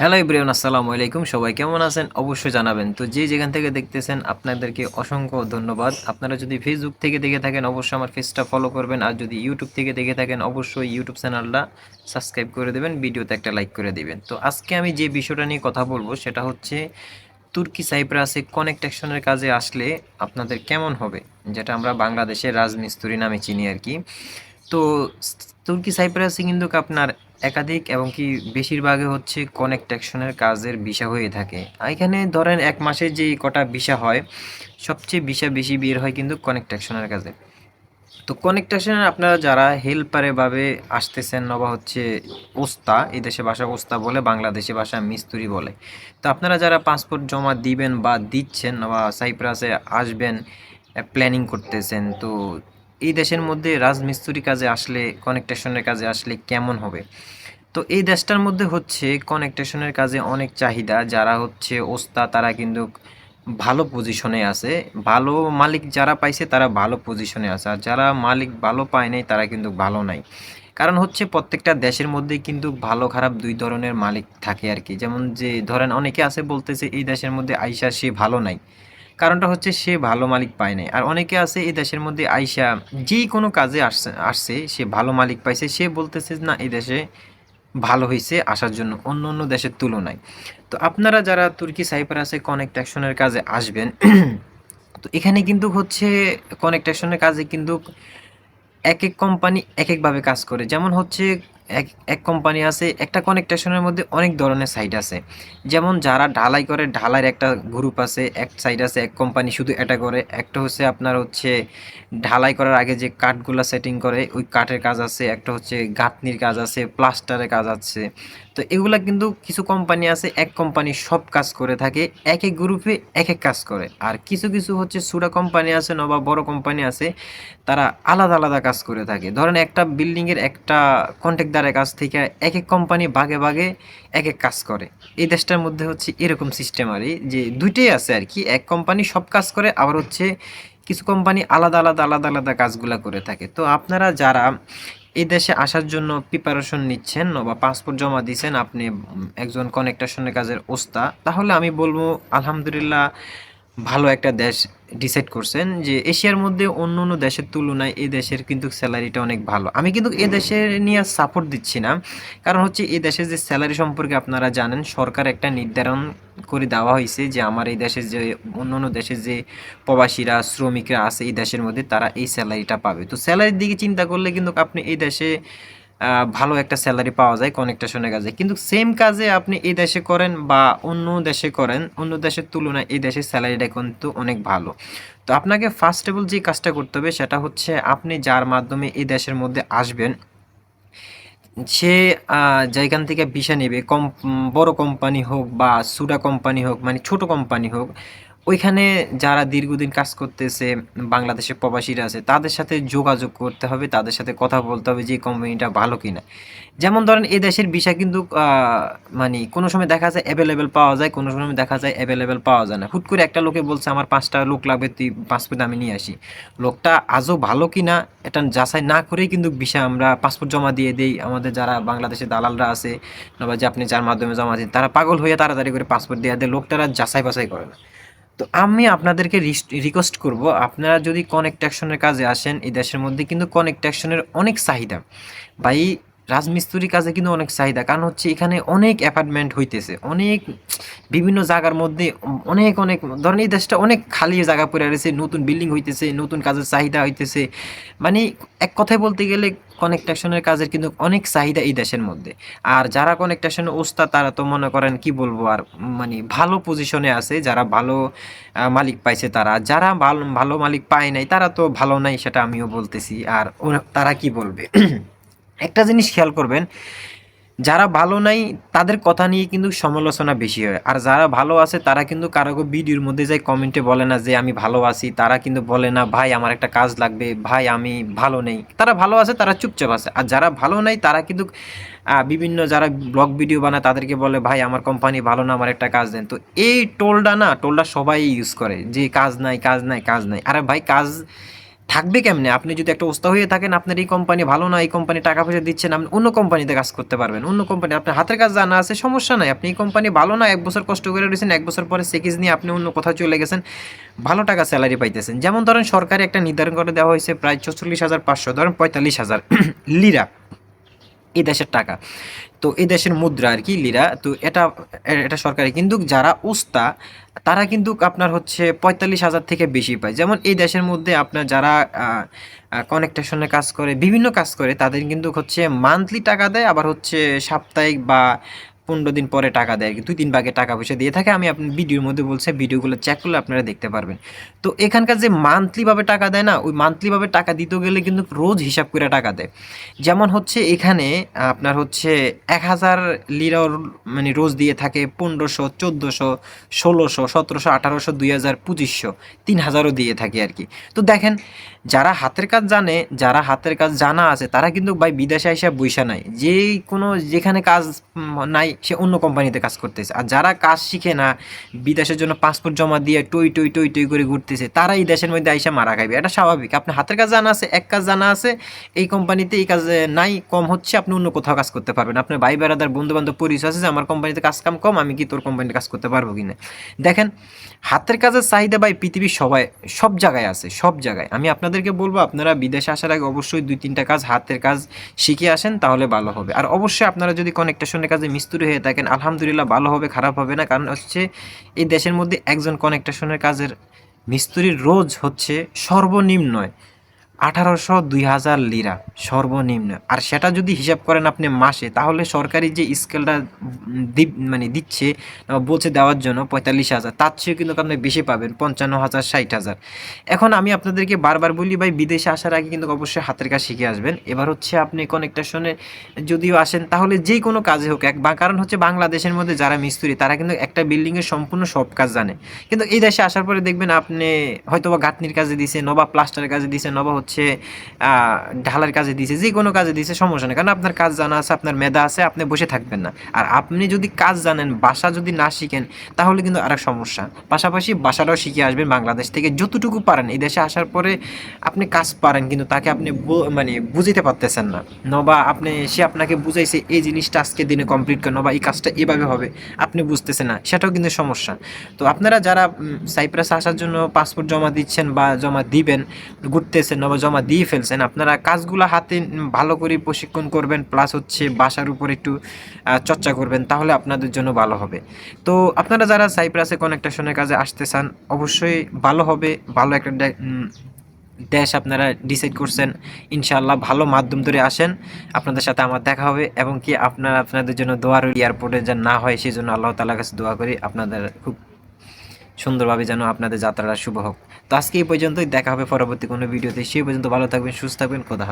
Hello ইব্রিয়ান আসসালামু আলাইকুম। সবাই কেমন আছেন? অবশ্যই জানাবেন। তো যে যেখান থেকে দেখতেছেন, আপনাদেরকে অসংখ্য ধন্যবাদ। আপনারা যদি ফেসবুক থেকে দেখে থাকেন, অবশ্যই আমার ফেসটা ফলো করবেন। আর যদি ইউটিউব থেকে দেখে থাকেন, অবশ্যই ইউটিউব চ্যানেলটা সাবস্ক্রাইব করে দেবেন, ভিডিওতে একটা লাইক করে দেবেন। তো আজকে আমি যে বিষয়টা নিয়ে কথা বলব, সেটা হচ্ছে তুর্কি সাইপ্রাসে কনেকটেকশনের কাজে আসলে আপনাদের কেমন হবে, যেটা আমরা বাংলাদেশের রাজমিস্ত্রি নামে চিনি আর কি। তো তুর্কি সাইপ্রাসে কিন্তু আপনার একাধিক এবং কি বেশিরভাগই হচ্ছে কনেকটেকশনের কাজের ভিসা হয়ে থাকে। এখানে ধরেন এক মাসে যে কটা ভিসা হয়, সবচেয়ে ভিসা বেশি বের হয় কিন্তু কনেকটেকশনের কাজে। তো কনেকটেশনের আপনারা যারা হেল্পারে ভাবে আসতেছেন বা হচ্ছে ওস্তা এই দেশে ভাষা ওস্তা বলে, বাংলাদেশি ভাষা মিস্ত্রি বলে, তো আপনারা যারা পাসপোর্ট জমা দিবেন বা দিচ্ছেন বা সাইপ্রাসে আসবেন প্ল্যানিং করতেছেন, তো এই দেশের মধ্যে রাজমিস্ত্রি কাজে আসলে কনেকটেশনের কাজে আসলে কেমন হবে? তো এই দেশটার মধ্যে হচ্ছে কনেকটেশনের কাজে অনেক চাহিদা, যারা হচ্ছে ওস্তা তারা কিন্তু ভালো পজিশনে আছে। ভালো মালিক যারা পাইছে, তারা ভালো পজিশনে আছে। আর যারা মালিক ভালো পায় নাই, তারা কিন্তু ভালো নাই। কারণ হচ্ছে প্রত্যেকটা দেশের মধ্যে কিন্তু ভালো খারাপ দুই ধরনের মালিক থাকে আর কি। যেমন যে, ধরেন অনেকে আছে বলতেছে, এই দেশের মধ্যে আইসা সে ভালো নাই। কারণটা হচ্ছে সে ভালো মালিক পায় নাই। আর অনেকে আছে এই দেশের মধ্যে আইসা যেই কোনো কাজে আসছে আসছে, সে ভালো মালিক পাইছে, সে বলতেছে না, এই দেশে ভালো হয়েছে আসার জন্য অন্য অন্য দেশের তুলনায়। তো আপনারা যারা তুর্কি সাইপ্রাসে অ্যাকশনের কাজে আসবেন, তো এখানে কিন্তু হচ্ছে কনেকটেকশনের কাজে কিন্তু এক এক কোম্পানি এক একভাবে কাজ করে। যেমন হচ্ছে এক এক কোম্পানি আছে, একটা কনেকটেশনের মধ্যে অনেক ধরনের সাইট আছে। যেমন যারা ঢালাই করে, ঢালাইয়ের একটা গ্রুপ আছে, এক সাইড আছে, এক কোম্পানি শুধু এটা করে। একটা হচ্ছে আপনার হচ্ছে ঢালাই করার আগে যে কাঠগুলো সেটিং করে, ওই কাঠের কাজ আছে। একটা হচ্ছে গাঁথনির কাজ আছে প্লাস্টারের কাজ আছে। তো এগুলা কিন্তু কিছু কোম্পানি আছে, এক কোম্পানি সব কাজ করে থাকে, এক এক গ্রুপে এক এক কাজ করে। আর কিছু কিছু হচ্ছে সুরা কোম্পানি আছে, নবা বড় কোম্পানি আছে, তারা আলাদা আলাদা কাজ করে থাকে। ধরেন একটা বিল্ডিংয়ের একটা কন্ট্রাক্টদারের কাছ থেকে এক এক কোম্পানি ভাগে ভাগে এক এক কাজ করে। এই দেশটার মধ্যে হচ্ছে এরকম সিস্টেম আর যে দুইটাই আছে আর কি। এক কোম্পানি সব কাজ করে, আবার হচ্ছে কিছু কোম্পানি আলাদা আলাদা আলাদা আলাদা কাজগুলা করে থাকে। তো আপনারা যারা এই দেশে আসার জন্য প্রিপারেশন নিচ্ছেন বা পাসপোর্ট জমা দিচ্ছেন আপনি একজন কনেকটেশনের কাজের ওস্তা, তাহলে আমি বলব, আলহামদুলিল্লাহ ভালো একটা দেশ ডিসাইড করছেন যে এশিয়ার মধ্যে অন্য অন্য দেশের তুলনায় এই দেশের কিন্তু স্যালারিটা অনেক ভালো। আমি কিন্তু এ দেশের নিয়ে সাপোর্ট দিচ্ছি না। কারণ হচ্ছে এই দেশের যে স্যালারি সম্পর্কে আপনারা জানেন, সরকার একটা নির্ধারণ করে দেওয়া হয়েছে যে আমার এই দেশের যে অন্য অন্য দেশের যে প্রবাসীরা, শ্রমিকরা আছে, এই দেশের মধ্যে তারা এই স্যালারিটা পাবে। তো স্যালারির দিকে চিন্তা করলে কিন্তু আপনি এই দেশে ভালো একটা স্যালারি পাওয়া যায় কনেকটেশনের কাজে। কিন্তু সেম কাজে আপনি এই দেশে করেন বা অন্য দেশে করেন, অন্য দেশের তুলনায় এই দেশের স্যালারিটা কিন্তু অনেক ভালো। তো আপনাকে ফার্স্ট অফ অল যে কাজটা করতে হবে সেটা হচ্ছে আপনি যার মাধ্যমে এই দেশের মধ্যে আসবেন, সে যেখান থেকে ভিসা নেবে, কম, বড় কোম্পানি হোক বা সুডা কোম্পানি হোক মানে ছোট কোম্পানি হোক ওইখানে যারা দীর্ঘদিন কাজ করতেছে, বাংলাদেশের প্রবাসীরা আছে, তাদের সাথে যোগাযোগ করতে হবে, তাদের সাথে কথা বলতে হবে যে কোম্পানিটা ভালো কিনা। যেমন ধরেন, এই দেশের ভিসা কিন্তু মানে কোনো সময় দেখা যায় অ্যাভেলেবেল পাওয়া যায়, কোনো সময় দেখা যায় অ্যাভেলেবেল পাওয়া যায় না। হুট করে একটা লোকে বলছে, আমার পাঁচটা লোক লাগবে, তুই পাসপোর্ট আমি নিয়ে আসি। লোকটা আজও ভালো কিনা, এটা যাচাই না করেই কিন্তু ভিসা আমরা পাসপোর্ট জমা দিয়ে দিই। আমাদের যারা বাংলাদেশে দালালরা আছে, বা যে আপনি যার মাধ্যমে জমা দিন, তারা পাগল হয়ে তাড়াতাড়ি করে পাসপোর্ট দিয়ে দেয়। লোকটারা যাচাই বাছাই করে না। তো আমি আপনাদেরকে রিকোয়েস্ট করব, আপনারা যদি কনেক্ট অ্যাকশনের কাজে আসেন, এই দেশের মধ্যে কিন্তু কনেক্ট অ্যাকশনের অনেক চাহিদা। ভাই রাজমিস্ত্রি কাজে কিন্তু অনেক চাহিদা, কারণ হচ্ছে এখানে অনেক অ্যাপার্টমেন্ট হইতেছে, অনেক বিভিন্ন জায়গার মধ্যে অনেক অনেক, ধরেন এই দেশটা অনেক খালি জায়গা পড়ে রয়েছে, নতুন বিল্ডিং হইতেছে, নতুন কাজের চাহিদা হইতেছে। মানে এক কথায় বলতে গেলে কনেকটেকশনের কাজের কিন্তু অনেক চাহিদা এই দেশের মধ্যে। আর যারা কনেকটেকশনের ওস্তাদ, তারা তো মনে করেন কি বলব আর মানে ভালো পজিশনে আছে, যারা ভালো মালিক পাইছে তারা। যারা ভালো ভালো মালিক পায় নাই, তারা তো ভালো নাই সেটা আমিও বলতেছি। আর তারা কি বলবে? একটা জিনিস খেয়াল করবেন, যারা ভালো নাই তাদের কথা নিয়ে কিন্তু সমালোচনা বেশি হয়। আর যারা ভালো আছে তারা কিন্তু কারও ভিডিওর মধ্যে যাই কমেন্টে বলে না যে আমি ভালো আছি, তারা কিন্তু বলে না, ভাই, আমার একটা কাজ লাগবে, ভাই, আমি ভালো নেই। তারা ভালো আছে, তারা চুপচাপ আছে। আর যারা ভালো নাই তারা কিন্তু বিভিন্ন যারা ব্লগ ভিডিও বানায় তাদেরকে বলে, ভাই, আমার কোম্পানি ভালো না, আমার একটা কাজ দেন। তো এই টোলটা না, টোলটা সবাই ইউজ করে যে কাজ নাই কাজ নাই কাজ নাই। আরে ভাই, কাজ থাকবে কেমনে? আপনি যদি একটা ওস্তা হয়ে থাকেন, আপনার এই কোম্পানি ভালো না, এই কোম্পানি টাকা পয়সা দিচ্ছেন, আপনি অন্য কোম্পানিতে কাজ করতে পারবেন। অন্য কোম্পানি আপনার হাতের কাজ জানা আছে, সমস্যা নাই। আপনি এই কোম্পানি ভালো না, এক বছর কষ্ট করে রয়েছেন, এক বছর পরে সেকিজ নিয়ে আপনি অন্য কোথাও চলে গেছেন, ভালো টাকা স্যালারি পাইতেছেন। যেমন ধরেন সরকারি একটা নির্ধারণ করে দেওয়া হয়েছে, প্রায় চল্লিশ হাজার পাঁচশো, ধরেন পঁয়তাল্লিশ হাজার লিরা এই দেশের টাকা। তো এই দেশের মুদ্রা আর কি লিরা, তো এটা এটা সরকারি কিন্তু যারা উস্তা, তারা কিন্তু আপনার হচ্ছে পঁয়তাল্লিশ হাজার থেকে বেশি পায়। যেমন এই দেশের মধ্যে আপনার যারা কনেকটেশনে কাজ করে, বিভিন্ন কাজ করে, তাদের কিন্তু হচ্ছে মান্থলি টাকা দেয়, আবার হচ্ছে সাপ্তাহিক বা পনেরো দিন পরে টাকা দেয়, দুই তিন ভাগে টাকা পয়সা দিয়ে থাকে। আমি আপনি ভিডিওর মধ্যে বলছি ভিডিওগুলো চেক করলে আপনারা দেখতে পারবেন। তো এখানকার যে মান্থলিভাবে টাকা দেয় না, ওই মান্থলিভাবে টাকা দিতে গেলে কিন্তু রোজ হিসাব করে টাকা দেয়। যেমন হচ্ছে এখানে আপনার হচ্ছে এক হাজার লিরা মানে রোজ দিয়ে থাকে পনেরোশো, চোদ্দোশো, ষোলোশো, সতেরোশো, আঠারোশো, দুই হাজার, পঁচিশশো, তিন হাজারও দিয়ে থাকে আর কি। তো দেখেন, যারা হাতের কাজ জানে, যারা হাতের কাজ জানা আছে, তারা কিন্তু ভাই বিদেশে এসে বৈশা নাই। যে কোনো যেখানে কাজ নাই সে অন্য কোম্পানিতে কাজ করতেছে। আর যারা কাজ শিখে না, বিদেশের জন্য পাসপোর্ট জমা দিয়ে টই টই টই টই করে ঘুরতেছে তারা এই দেশের মধ্যে আইসা মারা খাইবে। এটা স্বাভাবিক। আপনার হাতের কাজ জানা আছে, এক কাজ জানা আছে, এই কোম্পানিতে এই কাজ নাই, কম হচ্ছে, আপনি অন্য কোথাও কাজ করতে পারবেন। আপনার ভাই বেড়াদার বন্ধু বান্ধব পরিচয় আছে যে, আমার কোম্পানিতে কাজ কাম কম, আমি কি তোর কোম্পানিতে কাজ করতে পারব কিনা? দেখেন, হাতের কাজের চাহিদা ভাই পৃথিবীর সবাই, সব জায়গায় আছে, সব জায়গায়। আমি আপনাদেরকে বলব, আপনারা বিদেশে আসার আগে অবশ্যই দুই তিনটা কাজ হাতের কাজ শিখে আসেন, তাহলে ভালো হবে। আর অবশ্যই আপনারা যদি কনেকটেশনের কাজে মিস্ত্রি হয়ে থাকেন আলহামদুলিল্লাহ ভালো হবে, খারাপ হবে না। কারণ হচ্ছে এই দেশের মধ্যে একজন কনেকটেশনের কাজের মিস্ত্রির রোজ হচ্ছে সর্বনিম্ন আঠারোশো দুই হাজার লিরা সর্বনিম্ন। আর সেটা যদি হিসাব করেন আপনি মাসে, তাহলে সরকারি যে স্কেলটা দি- মানে দিচ্ছে বলছে দেওয়ার জন্য পঁয়তাল্লিশ হাজার, তার চেয়েও কিন্তু আপনি বেশি পাবেন, পঞ্চান্ন হাজার, ষাট হাজার। এখন আমি আপনাদেরকে বারবার বলি ভাই, বিদেশে আসার আগে কিন্তু অবশ্যই হাতের কাজ শিখে আসবেন। এবার হচ্ছে আপনি কনেকটেশনে যদিও আসেন, তাহলে যে কোনো কাজে হোক, এক কারণ হচ্ছে বাংলাদেশের মধ্যে যারা মিস্ত্রি, তারা কিন্তু একটা বিল্ডিংয়ের সম্পূর্ণ সব কাজ জানে। কিন্তু এই দেশে আসার পরে দেখবেন আপনি হয়তো বা গাঁথনির কাজে দিছে, নবা প্লাস্টারের কাজে দিছে, নবা হচ্ছে আহ, ঢালার কাজে দিছে যে কোনো কাজে দিছে সমস্যা নেই। কারণ আপনার কাজ জানা আছে আপনার মেধা আছে আপনি বসে থাকবেন না। আর আপনি যদি কাজ জানেন বাসা যদি না শিখেন তাহলে কিন্তু আরেক সমস্যা। পাশাপাশি বাসাটাও শিখে আসবেন বাংলাদেশ থেকে। যতটুকু পারেন এই দেশে আসার পরে আপনি কাজ পারেন কিন্তু তাকে আপনি মানে বুঝিতে পারতেছেন না। নবা আপনি সে আপনাকে বুঝাইছে এই জিনিসটা আজকে দিনে কমপ্লিট করেন বা এই কাজটা এভাবে হবে। আপনি বুঝতেছেন না সেটাও কিন্তু সমস্যা। তো আপনারা যারা সাইপ্রাস আসার জন্য পাসপোর্ট জমা দিচ্ছেন বা জমা দিবেন ঘুরতেছেন জমা দিয়ে ফেলছেন। আপনারা কাজগুলো হাতে ভালো করে প্রশিক্ষণ করবেন প্লাস হচ্ছে বাসার উপর একটু চর্চা করবেন, তাহলে আপনাদের জন্য ভালো হবে। তো আপনারা যারা সাইপ্রাসে কনেকটেশনের কাজে আসতে চান, অবশ্যই ভালো হবে, ভালো একটা দেশ আপনারা ডিসাইড করছেন। ইনশাআল্লাহ ভালো মাধ্যম ধরে আসেন। আপনাদের সাথে আমার দেখা হবে, এবং কি আপনারা, আপনাদের জন্য দোয়ার এয়ারপোর্টে যেন না হয় সেই জন্য আল্লাহ তালার কাছে দোয়া করি। আপনাদের খুব সুন্দরভাবে যেন আপনাদের যাত্রাটা শুভ হোক তো আজকে এই পর্যন্তই, দেখা হবে পরবর্তী কোনো ভিডিওতে সেই পর্যন্ত ভালো থাকবেন, সুস্থ থাকবেন, খোদা।